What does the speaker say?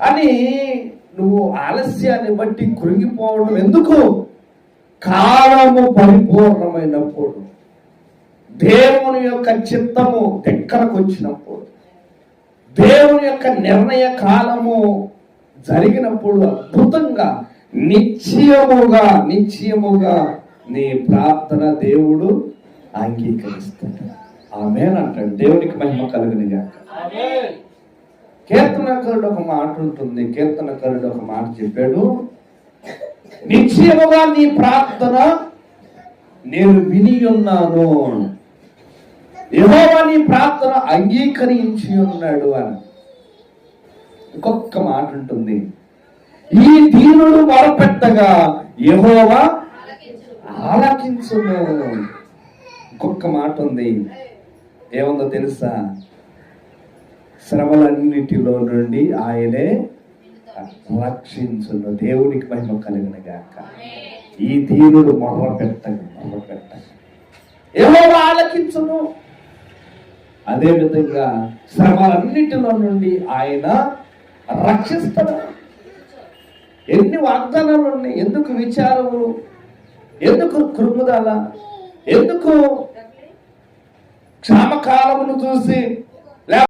అని నువ్వు ఆలస్యాన్ని బట్టి కృంగిపోవడం ఎందుకు? కాలము పరిపూర్ణమైనప్పుడు దేవుని యొక్క చిత్తము దగ్గరకు వచ్చినప్పుడు దేవుని యొక్క నిర్ణయ కాలము జరిగినప్పుడు అద్భుతంగా నిశ్చయముగా నిశ్చయముగా నీ ప్రార్థన దేవుడు అంగీకరిస్తాడు. ఆమెనంటాడు దేవునికి మహిమ కలుగునిగాక. కీర్తనకారుడు ఒక మాట ఉంటుంది కీర్తనకారుడు ఒక మాట చెప్పాడు నిశ్చయముగా నీ ప్రార్థన నేను విని ఉన్నాను. యెహోవా నీ ప్రార్థన అంగీకరించి ఉన్నాడు అని. ఇంకొక మాట ఉంటుంది ఈ దీనుడు మొరపెట్టగా యెహోవా ఆలకించును. ఇంకొక మాట ఉంది ఏముందో తెలుసా? శ్రమలన్నిటిలో నుండి ఆయనే రక్షించును. దేవునికి మహిమ కలిగిన గాక. ఈ దీనుడు మొహ పెట్టగా మొహ పెట్టగా ఏమో ఆలకించును. అదే విధంగా శ్రమలన్నిటిలో నుండి ఆయన రక్షిస్తాడు. ఎన్ని వాగ్దానాలు ఉన్నాయి ఎందుకు విచారములు ఎందుకు కృముదల ఎందుకు క్షామకాలమును చూసి